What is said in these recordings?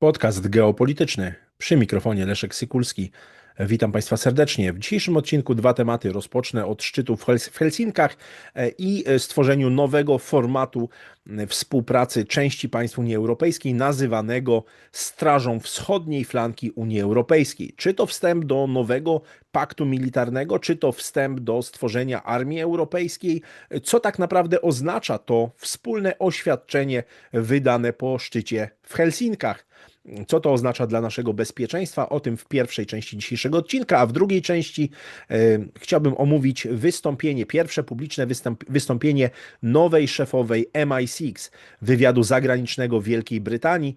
Podcast geopolityczny. Przy mikrofonie Leszek Sykulski. Witam Państwa serdecznie. W dzisiejszym odcinku dwa tematy. Rozpocznę od szczytu w Hels- w Helsinkach e, i e, stworzeniu nowego formatu współpracy części państw Unii Europejskiej, nazywanego Strażą Wschodniej Flanki Unii Europejskiej. Czy to wstęp do nowego paktu militarnego, czy to wstęp do stworzenia armii europejskiej? Co tak naprawdę oznacza to wspólne oświadczenie wydane po szczycie w Helsinkach? Co to oznacza dla naszego bezpieczeństwa? O tym w pierwszej części dzisiejszego odcinka, a w drugiej części e, chciałbym omówić wystąpienie, pierwsze publiczne wystąp, wystąpienie nowej szefowej MI6, wywiadu zagranicznego Wielkiej Brytanii,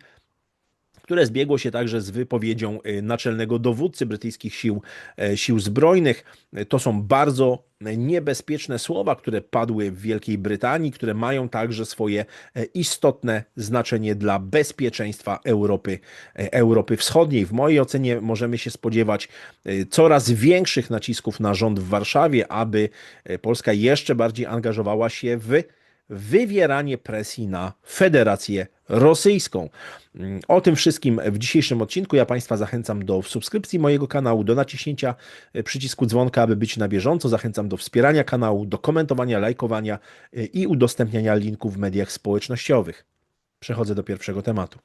które zbiegło się także z wypowiedzią e, naczelnego dowódcy brytyjskich sił, e, sił zbrojnych. E, To są bardzo niebezpieczne słowa, które padły w Wielkiej Brytanii, które mają także swoje e, istotne znaczenie dla bezpieczeństwa Europy, Europy Wschodniej. W mojej ocenie możemy się spodziewać coraz większych nacisków na rząd w Warszawie, aby Polska jeszcze bardziej angażowała się w wywieranie presji na Federację Rosyjską. Mm, O tym wszystkim w dzisiejszym odcinku. Ja Państwa zachęcam do subskrypcji mojego kanału, do naciśnięcia e, przycisku dzwonka, aby być na bieżąco. Zachęcam do wspierania kanału, do komentowania, lajkowania e, i udostępniania linków w mediach społecznościowych. Przechodzę do pierwszego tematu.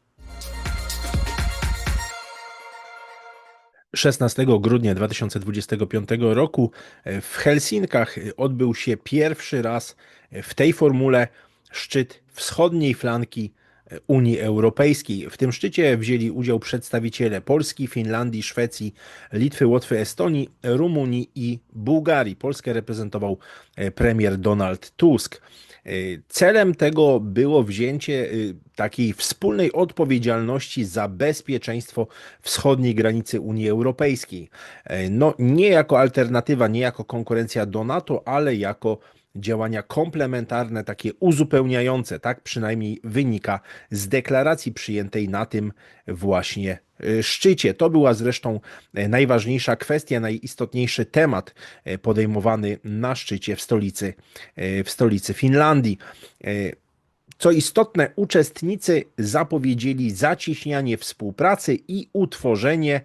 16 grudnia 2025 roku e, w Helsinkach e, odbył się pierwszy raz e, w tej formule szczyt wschodniej flanki Unii Europejskiej. W tym szczycie wzięli udział przedstawiciele Polski, Finlandii, Szwecji, Litwy, Łotwy, Estonii, Rumunii i Bułgarii. Polskę reprezentował premier Donald Tusk. E, Celem tego było wzięcie e, takiej wspólnej odpowiedzialności za bezpieczeństwo wschodniej granicy Unii Europejskiej. E, No, nie jako alternatywa, nie jako konkurencja do NATO, ale jako działania komplementarne, takie uzupełniające, tak przynajmniej wynika z deklaracji przyjętej na tym właśnie szczycie. To była zresztą e, najważniejsza kwestia, najistotniejszy temat e, podejmowany na szczycie w stolicy, e, w stolicy Finlandii. Co istotne, uczestnicy zapowiedzieli zacieśnianie współpracy i utworzenie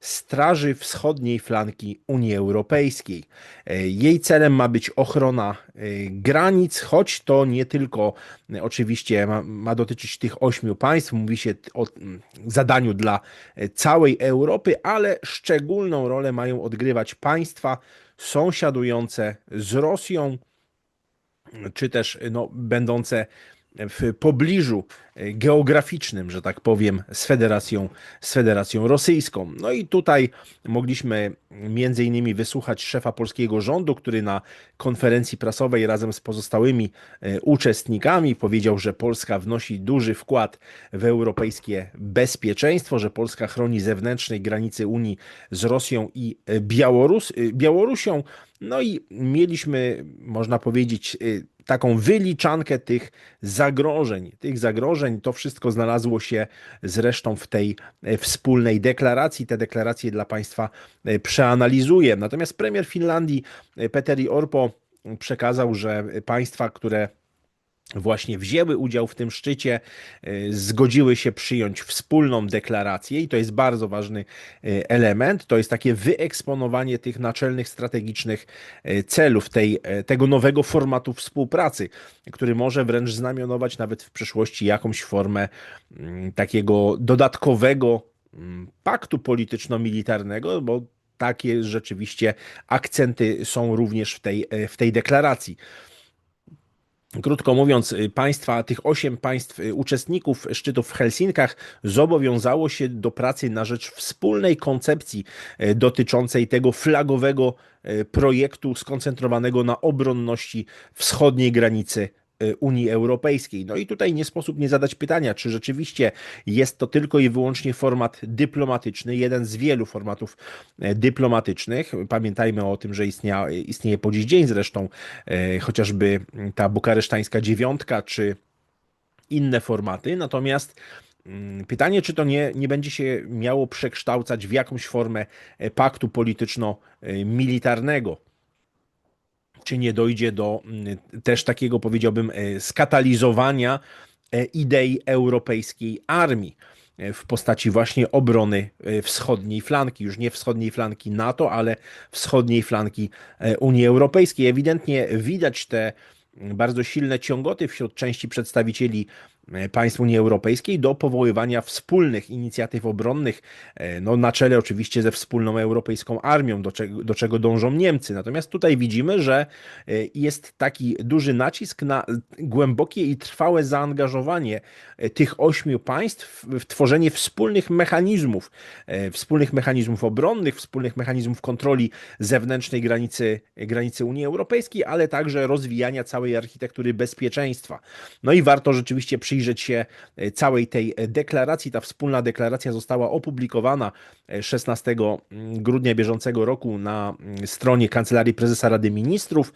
Straży Wschodniej Flanki Unii Europejskiej. E, Jej celem ma być ochrona e, granic, choć to nie tylko e, oczywiście ma, ma dotyczyć tych ośmiu państw, mówi się o zadaniu dla całej Europy, ale szczególną rolę mają odgrywać państwa sąsiadujące z Rosją, czy też no, będące w pobliżu e, geograficznym, że tak powiem, z Federacją, z Federacją Rosyjską. No i tutaj mogliśmy między innymi wysłuchać szefa polskiego rządu, który na konferencji prasowej razem z pozostałymi e, uczestnikami powiedział, że Polska wnosi duży wkład w europejskie bezpieczeństwo, że Polska chroni zewnętrznej granicy Unii z Rosją i e, Białorus, Białorusią. No i mieliśmy, można powiedzieć, y, taką wyliczankę tych zagrożeń. Tych zagrożeń to wszystko znalazło się zresztą w tej e, wspólnej deklaracji. Te deklaracje dla Państwa e, przeanalizuję. Natomiast premier Finlandii e, Petteri Orpo przekazał, że państwa, które właśnie wzięły udział w tym szczycie, e, zgodziły się przyjąć wspólną deklarację i to jest bardzo ważny e, element. To jest takie wyeksponowanie tych naczelnych strategicznych e, celów tej, tego nowego formatu współpracy, który może wręcz znamionować nawet w przyszłości jakąś formę mm, takiego dodatkowego mm, paktu polityczno-militarnego, bo takie rzeczywiście akcenty są również w tej, w tej deklaracji. Krótko mówiąc, y, państwa, tych osiem państw y, uczestników szczytu w Helsinkach zobowiązało się do pracy na rzecz wspólnej koncepcji y, dotyczącej tego flagowego projektu skoncentrowanego na obronności wschodniej granicy Unii Europejskiej. No i tutaj nie sposób nie zadać pytania, czy rzeczywiście jest to tylko i wyłącznie format dyplomatyczny, jeden z wielu formatów e, dyplomatycznych. Pamiętajmy o tym, że istnia, istnieje po dziś dzień zresztą e, chociażby ta bukaresztańska dziewiątka, czy inne formaty. Natomiast mm, pytanie, czy to nie, nie będzie się miało przekształcać w jakąś formę e, paktu polityczno-militarnego czy nie dojdzie do mm, też takiego, powiedziałbym, e, skatalizowania e, idei europejskiej armii. w postaci właśnie obrony wschodniej flanki, już nie wschodniej flanki NATO, ale wschodniej flanki Unii Europejskiej. Ewidentnie widać te bardzo silne ciągoty wśród części przedstawicieli E, państw Unii Europejskiej do powoływania wspólnych inicjatyw obronnych, e, no na czele oczywiście ze wspólną europejską armią, do czego, do czego dążą Niemcy. Natomiast tutaj widzimy, że e, jest taki duży nacisk na głębokie i trwałe zaangażowanie tych ośmiu państw w tworzenie wspólnych mechanizmów, wspólnych mechanizmów obronnych, wspólnych mechanizmów kontroli zewnętrznej granicy, granicy Unii Europejskiej, ale także rozwijania całej architektury bezpieczeństwa. No i warto rzeczywiście przyjrzeć przyjrzeć się e, całej tej e, deklaracji. Ta wspólna deklaracja została opublikowana 16 e, mm, grudnia bieżącego roku na mm, stronie Kancelarii Prezesa Rady Ministrów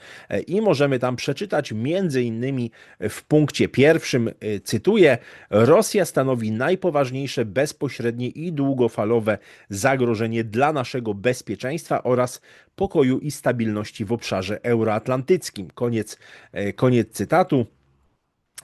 i możemy tam przeczytać między innymi w punkcie pierwszym, cytuję, Rosja stanowi najpoważniejsze bezpośrednie i długofalowe zagrożenie dla naszego bezpieczeństwa oraz pokoju i stabilności w obszarze euroatlantyckim. Koniec, koniec cytatu.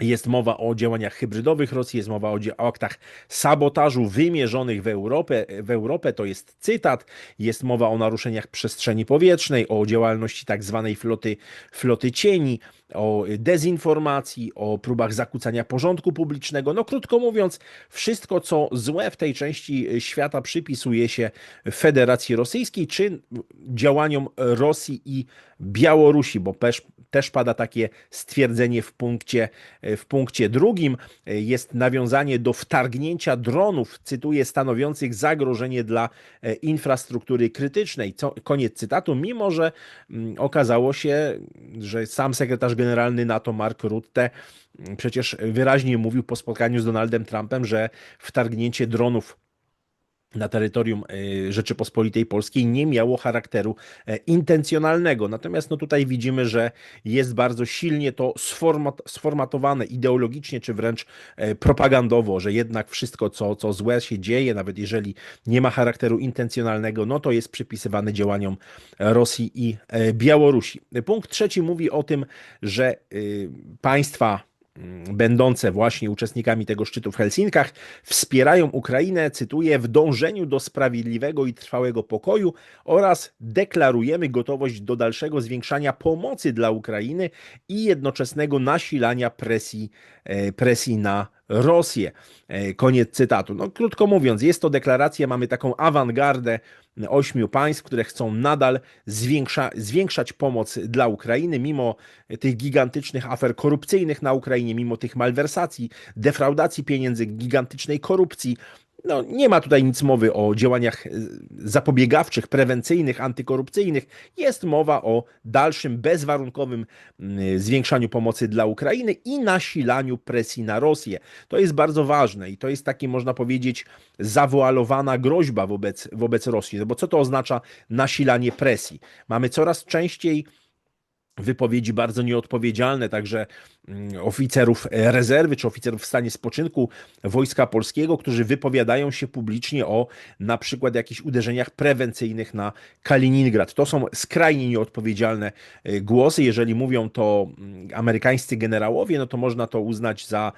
Jest mowa o działaniach hybrydowych Rosji, jest mowa o, o aktach sabotażu wymierzonych w Europę, w Europę, to jest cytat. Jest mowa o naruszeniach przestrzeni powietrznej, o działalności tak zwanej floty, floty cieni, o dezinformacji, o próbach zakłócania porządku publicznego. No krótko mówiąc, wszystko co złe w tej części świata przypisuje się Federacji Rosyjskiej czy działaniom Rosji i Białorusi, bo też, też pada takie stwierdzenie w punkcie, w punkcie drugim. Jest nawiązanie do wtargnięcia dronów, cytuję, stanowiących zagrożenie dla infrastruktury krytycznej. Co, koniec cytatu, mimo że mm, okazało się, że sam sekretarz generalny NATO Mark Rutte. Przecież wyraźnie mówił po spotkaniu z Donaldem Trumpem, że wtargnięcie dronów na terytorium e, Rzeczypospolitej Polskiej nie miało charakteru e, intencjonalnego. Natomiast no tutaj widzimy, że jest bardzo silnie to sformat, sformatowane ideologicznie, czy wręcz e, propagandowo, że jednak wszystko, co, co złe się dzieje, nawet jeżeli nie ma charakteru intencjonalnego, no to jest przypisywane działaniom Rosji i Białorusi. Punkt trzeci mówi o tym, że państwa Mm, będące właśnie uczestnikami tego szczytu w Helsinkach, wspierają Ukrainę, cytuję, w dążeniu do sprawiedliwego i trwałego pokoju oraz deklarujemy gotowość do dalszego zwiększania pomocy dla Ukrainy i jednoczesnego nasilania presji, e, presji na Rosję. E, koniec cytatu. No, krótko mówiąc, jest to deklaracja, mamy taką awangardę ośmiu państw, które chcą nadal zwiększa, zwiększać pomoc dla Ukrainy, mimo tych gigantycznych afer korupcyjnych na Ukrainie, mimo tych malwersacji, defraudacji pieniędzy, gigantycznej korupcji, no, nie ma tutaj nic mowy o działaniach e, zapobiegawczych, prewencyjnych, antykorupcyjnych. Jest mowa o dalszym, bezwarunkowym mm, zwiększaniu pomocy dla Ukrainy i nasilaniu presji na Rosję. To jest bardzo ważne i to jest taki, można powiedzieć, zawoalowana groźba wobec, wobec Rosji. Bo co to oznacza nasilanie presji? Mamy coraz częściej wypowiedzi bardzo nieodpowiedzialne, także mm, oficerów rezerwy czy oficerów w stanie spoczynku Wojska Polskiego, którzy wypowiadają się publicznie o na przykład jakichś uderzeniach prewencyjnych na Kaliningrad. To są skrajnie nieodpowiedzialne e, głosy. Jeżeli mówią to mm, amerykańscy generałowie, no to można to uznać za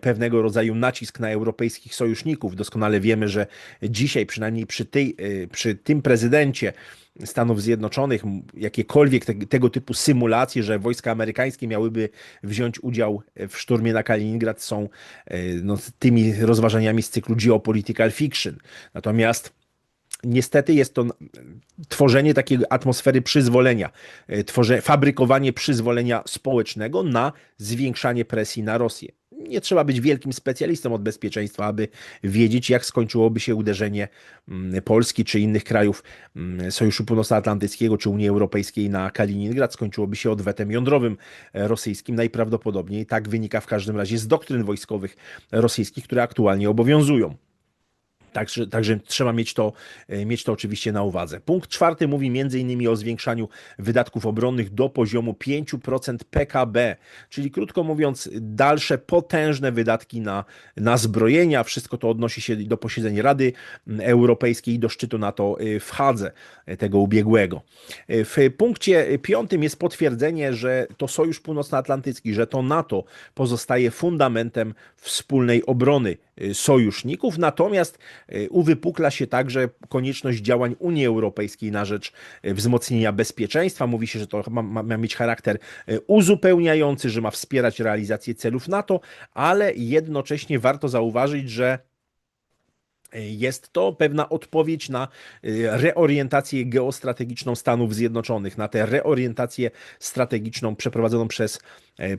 pewnego rodzaju nacisk na europejskich sojuszników. Doskonale wiemy, że dzisiaj przynajmniej przy, tej, e, przy tym prezydencie Stanów Zjednoczonych, jakiekolwiek te, tego typu symulacje, że wojska amerykańskie miałyby wziąć udział w szturmie na Kaliningrad, są e, no, tymi rozważaniami z cyklu Geopolitical Fiction. Natomiast niestety jest to tworzenie takiej atmosfery przyzwolenia, e, tworze, fabrykowanie przyzwolenia społecznego na zwiększanie presji na Rosję nie trzeba być wielkim specjalistą od bezpieczeństwa, aby wiedzieć, jak skończyłoby się uderzenie mm, Polski czy innych krajów mm, Sojuszu Północnoatlantyckiego czy Unii Europejskiej na Kaliningrad. Skończyłoby się odwetem jądrowym e, rosyjskim. Najprawdopodobniej tak wynika w każdym razie z doktryn wojskowych rosyjskich, które aktualnie obowiązują. Także, także trzeba mieć to, e, mieć to oczywiście na uwadze. Punkt czwarty mówi m.in. o zwiększaniu wydatków obronnych do poziomu 5% PKB, czyli krótko mówiąc, dalsze potężne wydatki na, na zbrojenia. Wszystko to odnosi się do posiedzeń Rady Europejskiej i do szczytu NATO e, w Hadze e, tego ubiegłego. W punkcie piątym jest potwierdzenie, że to Sojusz Północnoatlantycki, że to NATO pozostaje fundamentem wspólnej obrony sojuszników, natomiast uwypukla się także konieczność działań Unii Europejskiej na rzecz e, wzmocnienia bezpieczeństwa. Mówi się, że to ma, ma, ma mieć charakter e, uzupełniający, że ma wspierać realizację celów NATO, ale jednocześnie warto zauważyć, że jest to pewna odpowiedź na reorientację geostrategiczną Stanów Zjednoczonych, na tę reorientację strategiczną przeprowadzoną przez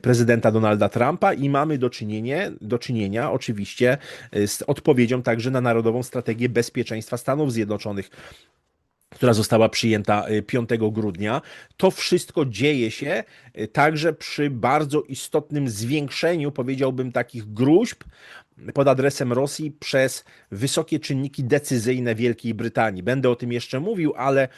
prezydenta Donalda Trumpa i mamy do czynienia, do czynienia oczywiście z odpowiedzią także na Narodową Strategię Bezpieczeństwa Stanów Zjednoczonych która została przyjęta 5 grudnia. To wszystko dzieje się także przy bardzo istotnym zwiększeniu, powiedziałbym, takich gruźb pod adresem Rosji przez wysokie czynniki decyzyjne Wielkiej Brytanii. Będę o tym jeszcze mówił, ale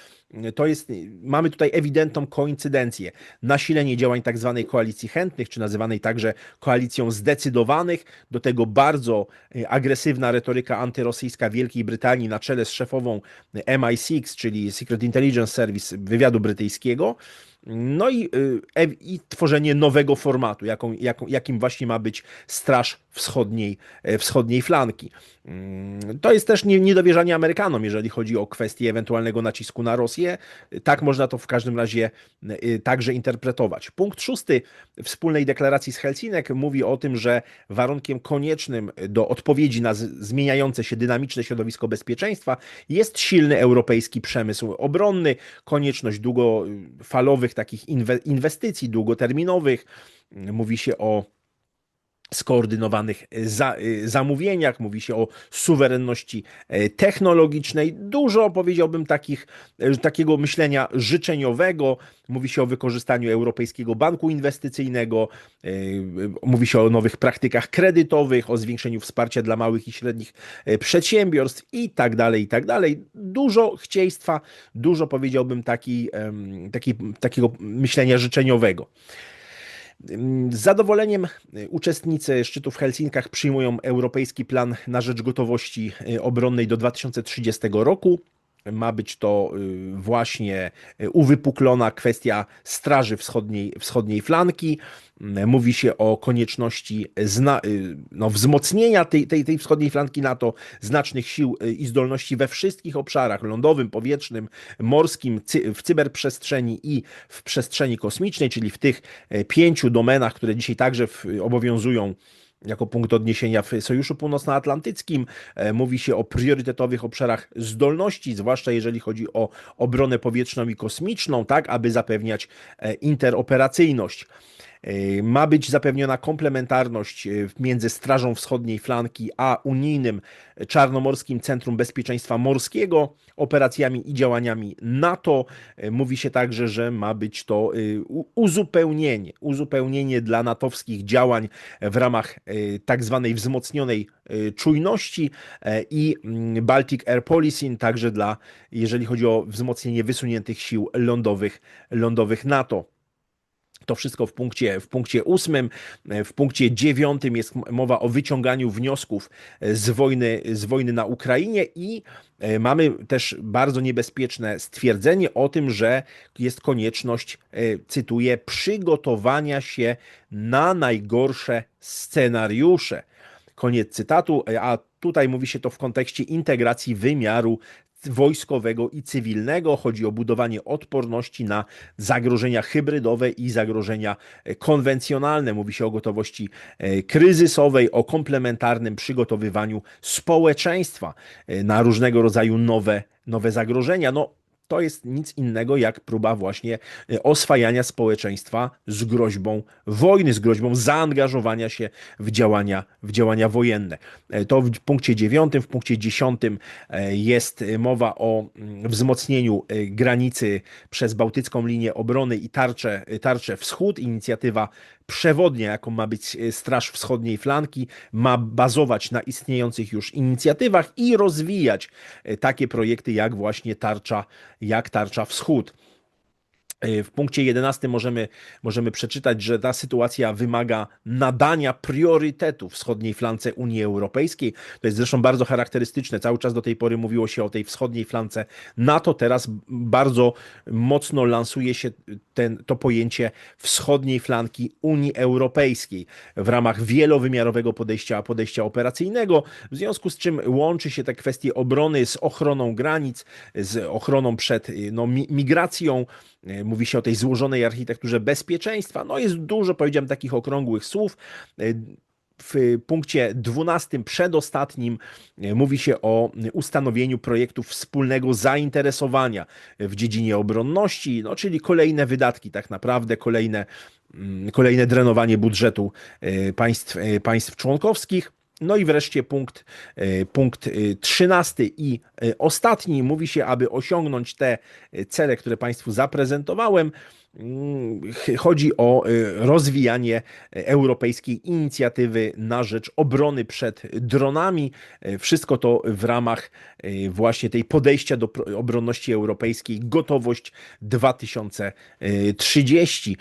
to jest, mamy tutaj ewidentną koincydencję. Nasilenie działań tak zwanej koalicji chętnych, czy nazywanej także koalicją zdecydowanych, do tego bardzo e, agresywna retoryka antyrosyjska Wielkiej Brytanii na czele z szefową MI6, czyli Secret Intelligence Service wywiadu brytyjskiego, no i, i tworzenie nowego formatu, jaką, jaką, jakim właśnie ma być Straż Wschodniej, e, wschodniej Flanki. Mm, to jest też niedowierzanie Amerykanom, jeżeli chodzi o kwestię ewentualnego nacisku na Rosję. Tak można to w każdym razie y, także interpretować. Punkt szósty wspólnej deklaracji z Helsinek mówi o tym, że warunkiem koniecznym do odpowiedzi na zmieniające się dynamiczne środowisko bezpieczeństwa jest silny europejski przemysł obronny, konieczność długofalowych takich inwestycji długoterminowych. Mówi się o skoordynowanych za, zamówieniach, mówi się o suwerenności e, technologicznej, dużo powiedziałbym takich, e, takiego myślenia życzeniowego, mówi się o wykorzystaniu Europejskiego Banku Inwestycyjnego, e, mówi się o nowych praktykach kredytowych, o zwiększeniu wsparcia dla małych i średnich przedsiębiorstw i tak dalej, i tak dalej. Dużo chcieństwa, dużo powiedziałbym taki, taki, takiego myślenia życzeniowego. Z zadowoleniem uczestnicy szczytu w Helsinkach przyjmują Europejski Plan na rzecz gotowości obronnej do 2030 roku ma być to y, właśnie y, uwypuklona kwestia Straży Wschodniej, wschodniej Flanki. Mm, mówi się o konieczności zna, y, no, wzmocnienia tej, tej, tej wschodniej flanki NATO, znacznych sił i zdolności we wszystkich obszarach lądowym, powietrznym, morskim, cy, w cyberprzestrzeni i w przestrzeni kosmicznej, czyli w tych pięciu domenach, które dzisiaj także w, obowiązują jako punkt odniesienia w Sojuszu Północnoatlantyckim. E, mówi się o priorytetowych obszarach zdolności, zwłaszcza jeżeli chodzi o obronę powietrzną i kosmiczną, tak aby zapewniać e, interoperacyjność. E, ma być zapewniona komplementarność e, między Strażą Wschodniej Flanki a unijnym Czarnomorskim Centrum Bezpieczeństwa Morskiego, operacjami i działaniami NATO. E, mówi się także, że ma być to uzupełnienie, uzupełnienie dla natowskich działań w ramach tak zwanej wzmocnionej czujności i mm, Baltic Air Policing, także dla, jeżeli chodzi o wzmocnienie wysuniętych sił lądowych, lądowych NATO. To wszystko w punkcie, w punkcie ósmym. W punkcie dziewiątym jest mowa o wyciąganiu wniosków z wojny, z wojny na Ukrainie i e, mamy też bardzo niebezpieczne stwierdzenie o tym, że jest konieczność, e, cytuję, przygotowania się na najgorsze scenariusze. Koniec cytatu, e, a tutaj mówi się to w kontekście integracji wymiaru wojskowego i cywilnego. Chodzi o budowanie odporności na zagrożenia hybrydowe i zagrożenia e, konwencjonalne. Mówi się o gotowości e, kryzysowej, o komplementarnym przygotowywaniu społeczeństwa e, na różnego rodzaju nowe, nowe zagrożenia. No, to jest nic innego jak próba właśnie e, oswajania społeczeństwa z groźbą wojny, z groźbą zaangażowania się w działania, w działania wojenne. E, to w punkcie dziewiątym, w punkcie dziesiątym e, jest mowa o mm, wzmocnieniu granicy przez Bałtycką linię obrony i tarczę, tarczę wschód. Inicjatywa przewodnia, jaką ma być Straż Wschodniej Flanki, ma bazować na istniejących już inicjatywach i rozwijać takie projekty jak właśnie tarcza jak tarcza wschód. E, w punkcie 11 możemy, możemy przeczytać, że ta sytuacja wymaga nadania priorytetu wschodniej flance Unii Europejskiej. To jest zresztą bardzo charakterystyczne. Cały czas do tej pory mówiło się o tej wschodniej flance NATO. Teraz bardzo mocno lansuje się ten, to pojęcie wschodniej flanki Unii Europejskiej w ramach wielowymiarowego podejścia, podejścia operacyjnego, w związku z czym łączy się te kwestie obrony z ochroną granic, z ochroną przed no, migracją mówi się o tej złożonej architekturze bezpieczeństwa. No jest dużo, powiedziałem, takich okrągłych słów. E, w punkcie 12, przedostatnim, e, mówi się o ustanowieniu projektów wspólnego zainteresowania w dziedzinie obronności, no, czyli kolejne wydatki, tak naprawdę, kolejne, mm, kolejne drenowanie budżetu państw, państw członkowskich. No i wreszcie punkt, e, punkt 13 e, i e, ostatni. Mówi się, aby osiągnąć te cele, które Państwu zaprezentowałem, chodzi o y, rozwijanie europejskiej inicjatywy na rzecz obrony przed dronami. Y, wszystko to w ramach y, właśnie tej podejścia do obronności europejskiej, gotowość 2030.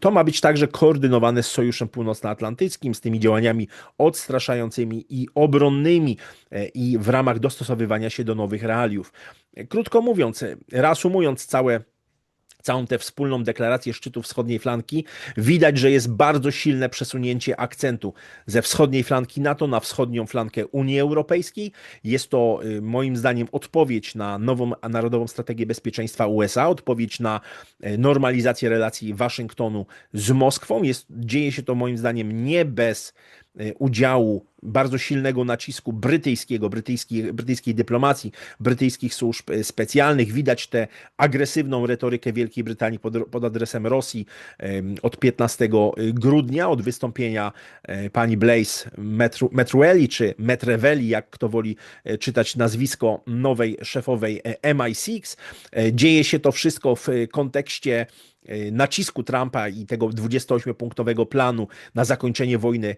To ma być także koordynowane z Sojuszem Północnoatlantyckim, z tymi działaniami odstraszającymi i obronnymi i w ramach dostosowywania się do nowych realiów. Krótko mówiąc, reasumując całe całą tę wspólną deklarację szczytu wschodniej flanki, widać, że jest bardzo silne przesunięcie akcentu ze wschodniej flanki NATO na wschodnią flankę Unii Europejskiej. Jest to y, moim zdaniem odpowiedź na nową narodową strategię bezpieczeństwa USA, odpowiedź na y, normalizację relacji Waszyngtonu z Moskwą. Jest, dzieje się to moim zdaniem nie bez udziału bardzo silnego nacisku brytyjskiego, brytyjskiej, brytyjskiej dyplomacji, brytyjskich służb e, specjalnych. Widać tę agresywną retorykę Wielkiej Brytanii pod, pod adresem Rosji od 15 grudnia, od wystąpienia pani Blaise Metrueli, czy Metreveli, jak kto woli czytać nazwisko nowej szefowej MI6. Dzieje się to wszystko w kontekście nacisku Trumpa i tego 28-punktowego planu na zakończenie wojny,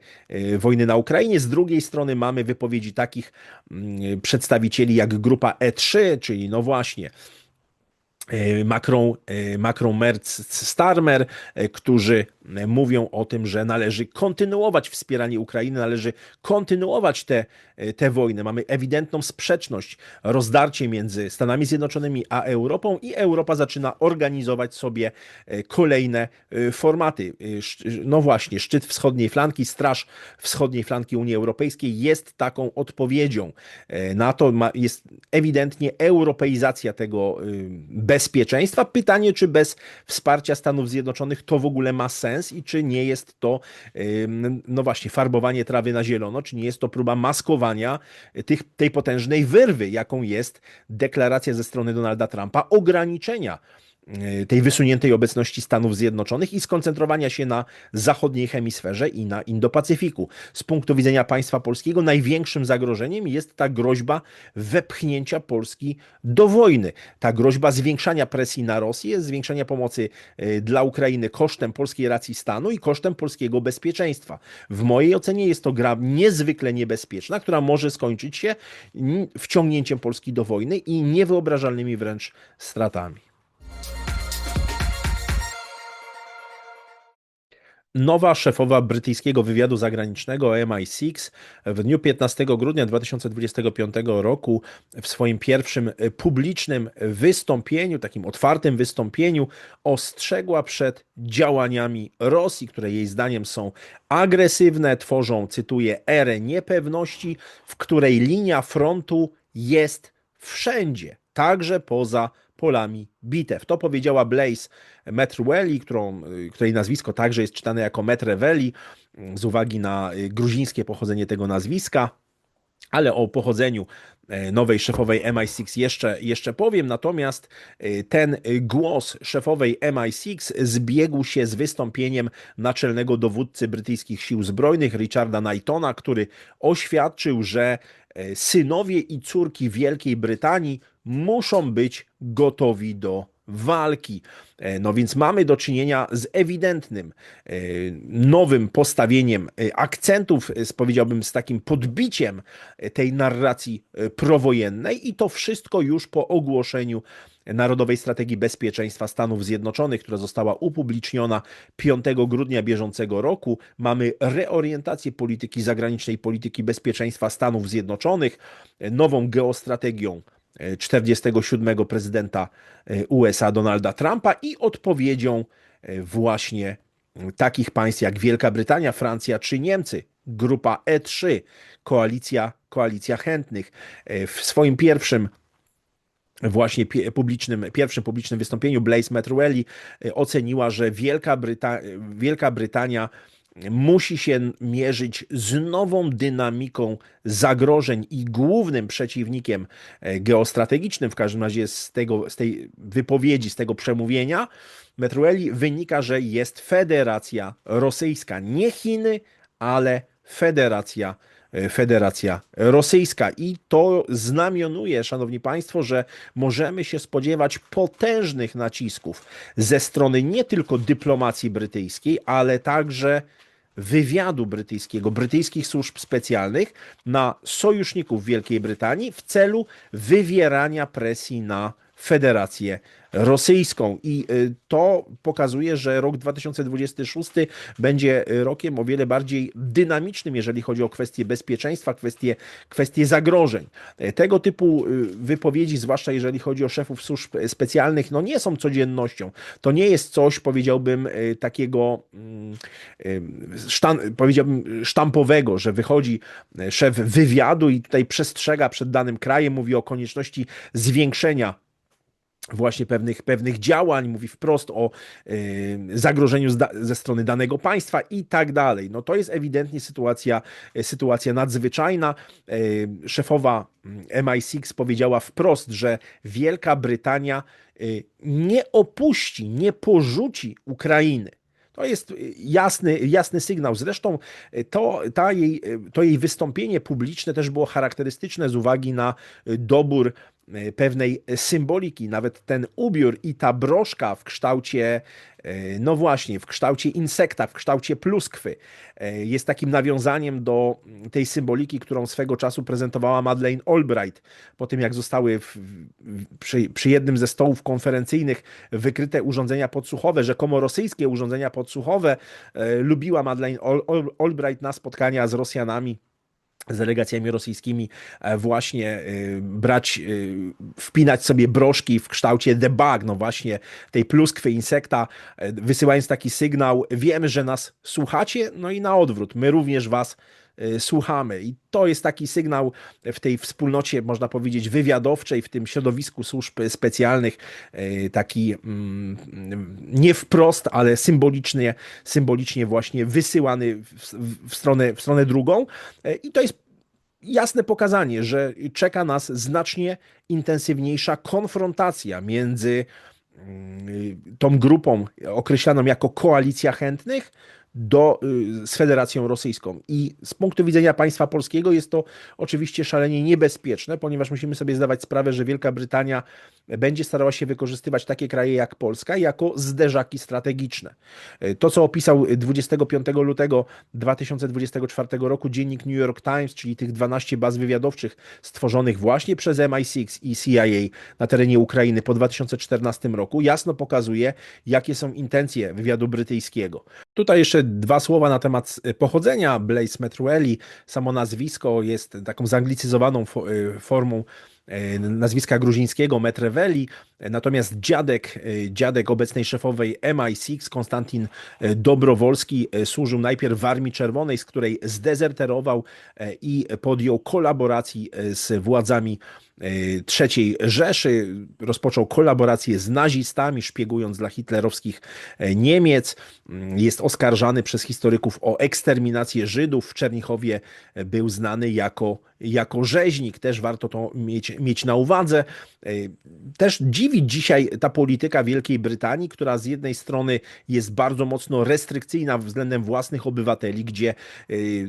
wojny na Ukrainie. Z drugiej strony mamy wypowiedzi takich mm, przedstawicieli jak grupa E3, czyli no właśnie E, Macron, e, Macron Merz, Starmer, e, którzy mówią o tym, że należy kontynuować wspieranie Ukrainy, należy kontynuować tę te, te wojnę. Mamy ewidentną sprzeczność, rozdarcie między Stanami Zjednoczonymi a Europą i Europa zaczyna organizować sobie kolejne formaty. No właśnie, szczyt wschodniej flanki, straż wschodniej flanki Unii Europejskiej jest taką odpowiedzią na to. Jest ewidentnie europeizacja tego bez bezpieczeństwa. Pytanie, czy bez wsparcia Stanów Zjednoczonych to w ogóle ma sens i czy nie jest to, no właśnie, farbowanie trawy na zielono, czy nie jest to próba maskowania tych, tej potężnej wyrwy, jaką jest deklaracja ze strony Donalda Trumpa ograniczenia tej wysuniętej obecności Stanów Zjednoczonych i skoncentrowania się na zachodniej hemisferze i na Indo-Pacyfiku. Z punktu widzenia państwa polskiego największym zagrożeniem jest ta groźba wepchnięcia Polski do wojny. Ta groźba zwiększania presji na Rosję, zwiększania pomocy e, dla Ukrainy kosztem polskiej racji stanu i kosztem polskiego bezpieczeństwa. W mojej ocenie jest to gra niezwykle niebezpieczna, która może skończyć się wciągnięciem Polski do wojny i niewyobrażalnymi wręcz stratami. Nowa szefowa brytyjskiego wywiadu zagranicznego MI6 w dniu 15 grudnia 2025 roku w swoim pierwszym publicznym wystąpieniu, takim otwartym wystąpieniu, ostrzegła przed działaniami Rosji, które jej zdaniem są agresywne, tworzą, cytuję, erę niepewności, w której linia frontu jest wszędzie, także poza polami bitew. To powiedziała Blaise Metrweli, którą, której nazwisko także jest czytane jako Metreweli z uwagi na gruzińskie pochodzenie tego nazwiska ale o pochodzeniu e, nowej szefowej MI6 jeszcze, jeszcze powiem, natomiast e, ten głos szefowej MI6 zbiegł się z wystąpieniem naczelnego dowódcy brytyjskich sił zbrojnych Richarda Knightona, który oświadczył, że e, synowie i córki Wielkiej Brytanii muszą być gotowi do walki. E, No więc mamy do czynienia z ewidentnym e, nowym postawieniem e, akcentów, powiedziałbym z takim podbiciem tej narracji prowojennej i to wszystko już po ogłoszeniu Narodowej Strategii Bezpieczeństwa Stanów Zjednoczonych, która została upubliczniona 5 grudnia bieżącego roku. Mamy reorientację polityki zagranicznej, polityki bezpieczeństwa Stanów Zjednoczonych, nową geostrategią 47 prezydenta e, USA Donalda Trumpa i odpowiedzią e, właśnie takich państw jak Wielka Brytania, Francja czy Niemcy. Grupa E3, koalicja, koalicja chętnych. E, W swoim pierwszym właśnie publicznym, pierwszym publicznym wystąpieniu Blaise Metrueli e, oceniła, że Wielka, Bryta- Wielka Brytania musi się mierzyć z nową dynamiką zagrożeń i głównym przeciwnikiem e, geostrategicznym, w każdym razie z, tego, z tej wypowiedzi, z tego przemówienia Metrueli wynika, że jest Federacja Rosyjska, nie Chiny, ale Federacja e, Federacja Rosyjska. I to znamionuje, Szanowni Państwo, że możemy się spodziewać potężnych nacisków ze strony nie tylko dyplomacji brytyjskiej, ale także wywiadu brytyjskiego, brytyjskich służb specjalnych na sojuszników Wielkiej Brytanii w celu wywierania presji na Federację Rosyjską. I y, to pokazuje, że rok 2026 będzie y, rokiem o wiele bardziej dynamicznym, jeżeli chodzi o kwestie bezpieczeństwa, kwestie, kwestie zagrożeń. E, Tego typu y, wypowiedzi, zwłaszcza jeżeli chodzi o szefów służb specjalnych, no nie są codziennością. To nie jest coś, powiedziałbym, takiego mm, sztan, powiedziałbym sztampowego, że wychodzi szef wywiadu i tutaj przestrzega przed danym krajem, mówi o konieczności zwiększenia właśnie pewnych, pewnych działań, mówi wprost o y, zagrożeniu ze strony danego państwa i tak dalej. No to jest ewidentnie sytuacja, sytuacja nadzwyczajna. Y, szefowa mm, MI6 powiedziała wprost, że Wielka Brytania y, nie opuści, nie porzuci Ukrainy. To jest jasny, jasny sygnał. Zresztą to, ta jej, to jej wystąpienie publiczne też było charakterystyczne z uwagi na dobór pewnej symboliki. Nawet ten ubiór i ta broszka w kształcie, y, no właśnie, w kształcie insekta, w kształcie pluskwy, y, jest takim nawiązaniem do tej symboliki, którą swego czasu prezentowała Madeleine Albright, po tym jak zostały w, przy, przy jednym ze stołów konferencyjnych wykryte urządzenia podsłuchowe, rzekomo rosyjskie urządzenia podsłuchowe. E, Lubiła Madeleine Al- Al- Albright na spotkania z Rosjanami z delegacjami rosyjskimi e, właśnie e, brać, e, wpinać sobie broszki w kształcie the bug, no właśnie tej pluskwy insekta, e, wysyłając taki sygnał, wiemy, że nas słuchacie, no i na odwrót, my również was słuchamy. I to jest taki sygnał w tej wspólnocie, można powiedzieć, wywiadowczej, w tym środowisku służb specjalnych, e, taki mm, nie wprost, ale symbolicznie, symbolicznie właśnie wysyłany w, stronę, w stronę drugą. E, I to jest jasne pokazanie, że czeka nas znacznie intensywniejsza konfrontacja między mm, tą grupą określaną jako koalicja chętnych do, y, z Federacją Rosyjską. I z punktu widzenia państwa polskiego jest to oczywiście szalenie niebezpieczne, ponieważ musimy sobie zdawać sprawę, że Wielka Brytania będzie starała się wykorzystywać takie kraje jak Polska jako zderzaki strategiczne. Y, To, co opisał 25 lutego 2024 roku dziennik New York Times, czyli tych 12 baz wywiadowczych stworzonych właśnie przez MI6 i CIA na terenie Ukrainy po 2014 roku, jasno pokazuje, jakie są intencje wywiadu brytyjskiego. Tutaj jeszcze dwa słowa na temat y, pochodzenia Blaise Metrueli. Samo nazwisko jest taką zanglicyzowaną y, formą y, nazwiska gruzińskiego Metreveli, natomiast dziadek, dziadek obecnej szefowej MI6, Konstantin Dobrowolski, służył najpierw w Armii Czerwonej, z której zdezerterował i podjął kolaboracji z władzami III Rzeszy, rozpoczął kolaborację z nazistami, szpiegując dla hitlerowskich Niemiec. Mm, jest oskarżany przez historyków o eksterminację Żydów. W Czernichowie był znany jako, jako rzeźnik. Też warto to mieć, mieć na uwadze. Też dziwi dzisiaj ta polityka Wielkiej Brytanii, która z jednej strony jest bardzo mocno restrykcyjna względem własnych obywateli, gdzie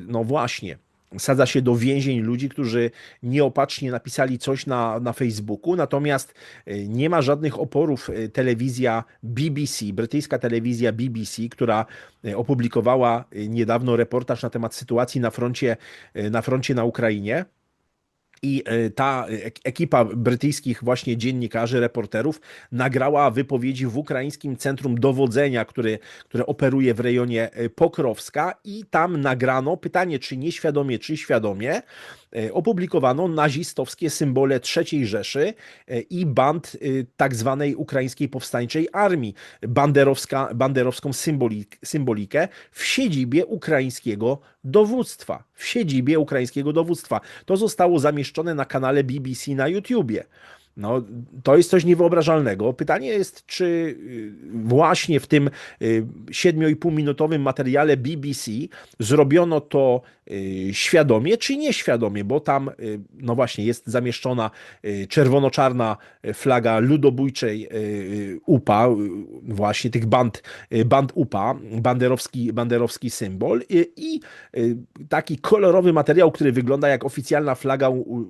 no właśnie sadza się do więzień ludzi, którzy nieopatrznie napisali coś na, na Facebooku, natomiast e, nie ma żadnych oporów e, telewizja BBC, brytyjska telewizja BBC, która e, opublikowała niedawno reportaż na temat sytuacji na froncie na, froncie na Ukrainie. I ta ekipa brytyjskich właśnie dziennikarzy, reporterów nagrała wypowiedzi w ukraińskim centrum dowodzenia, który, które operuje w rejonie Pokrowska i tam nagrano pytanie, czy nieświadomie, czy świadomie, E, opublikowano nazistowskie symbole III Rzeszy e, i band e, tak zwanej ukraińskiej powstańczej armii, banderowska, banderowską symbolik, symbolikę w siedzibie ukraińskiego dowództwa. W siedzibie ukraińskiego dowództwa. To zostało zamieszczone na kanale BBC na YouTubie. No, to jest coś niewyobrażalnego. Pytanie jest, czy y, właśnie w tym 7,5-minutowym y, materiale BBC zrobiono to y, świadomie, czy nieświadomie, bo tam, no właśnie, jest zamieszczona czerwono-czarna flaga ludobójczej UPA, właśnie tych band, band UPA, banderowski, banderowski symbol i taki kolorowy materiał, który wygląda jak oficjalna flaga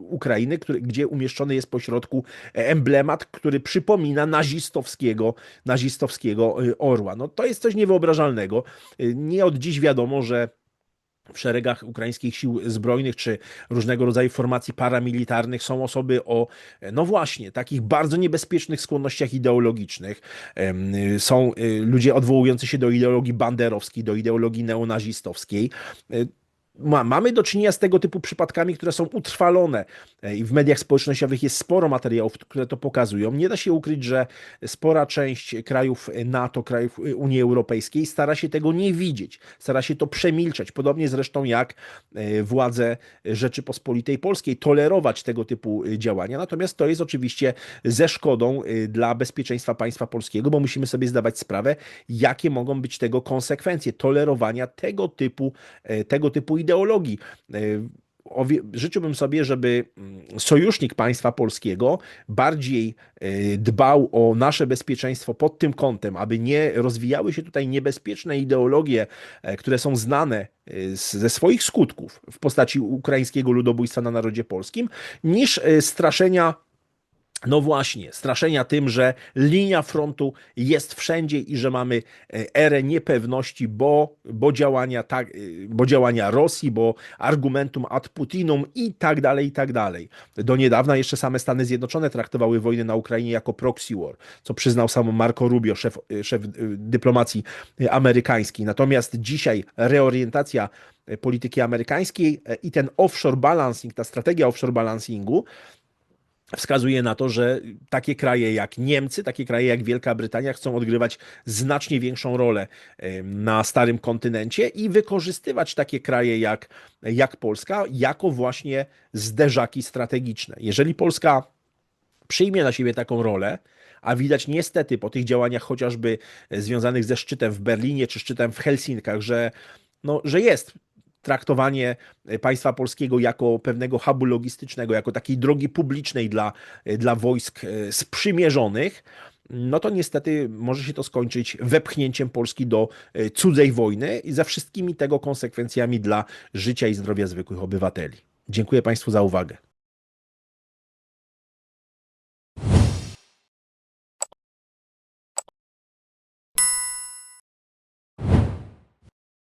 Ukrainy, który, gdzie umieszczony jest pośrodku emblemat, który przypomina nazistowskiego, nazistowskiego y, orła. No to jest coś niewyobrażalnego. Y, nie od dziś wiadomo, że w szeregach ukraińskich sił zbrojnych czy różnego rodzaju formacji paramilitarnych są osoby o, no właśnie, takich bardzo niebezpiecznych skłonnościach ideologicznych. Y, są ludzie odwołujący się do ideologii banderowskiej, do ideologii neonazistowskiej ma, mamy do czynienia z tego typu przypadkami, które są utrwalone e, i w mediach społecznościowych jest sporo materiałów, które to pokazują. Nie da się ukryć, że spora część krajów NATO, krajów Unii Europejskiej stara się tego nie widzieć, stara się to przemilczać, podobnie zresztą jak e, władze Rzeczypospolitej Polskiej, tolerować tego typu e, działania. Natomiast to jest oczywiście ze szkodą dla bezpieczeństwa państwa polskiego, bo musimy sobie zdawać sprawę, jakie mogą być tego konsekwencje tolerowania tego typu, tego typu ideologii. E, życzyłbym sobie, żeby mm, sojusznik państwa polskiego bardziej e, dbał o nasze bezpieczeństwo pod tym kątem, aby nie rozwijały się tutaj niebezpieczne ideologie, e, które są znane ze swoich skutków w postaci ukraińskiego ludobójstwa na narodzie polskim, niż straszenia no właśnie, straszenia tym, że linia frontu jest wszędzie i że mamy e, erę niepewności, bo, bo, działania, tak, e, bo działania Rosji, bo argumentum ad Putinum i tak dalej, i tak dalej. Do niedawna jeszcze same Stany Zjednoczone traktowały wojnę na Ukrainie jako proxy war, co przyznał sam Marco Rubio, szef, e, szef dyplomacji amerykańskiej. Natomiast dzisiaj reorientacja polityki amerykańskiej i ten offshore balancing, ta strategia offshore balancingu wskazuje na to, że takie kraje jak Niemcy, takie kraje jak Wielka Brytania chcą odgrywać znacznie większą rolę na starym kontynencie i wykorzystywać takie kraje jak, jak Polska jako właśnie zderzaki strategiczne. Jeżeli Polska przyjmie na siebie taką rolę, a widać niestety po tych działaniach chociażby związanych ze szczytem w Berlinie czy szczytem w Helsinkach, że, no, że jest traktowanie e, państwa polskiego jako pewnego hubu logistycznego, jako takiej drogi publicznej dla, e, dla wojsk e, sprzymierzonych, no to niestety może się to skończyć wepchnięciem Polski do cudzej wojny i ze wszystkimi tego konsekwencjami dla życia i zdrowia zwykłych obywateli. Dziękuję Państwu za uwagę.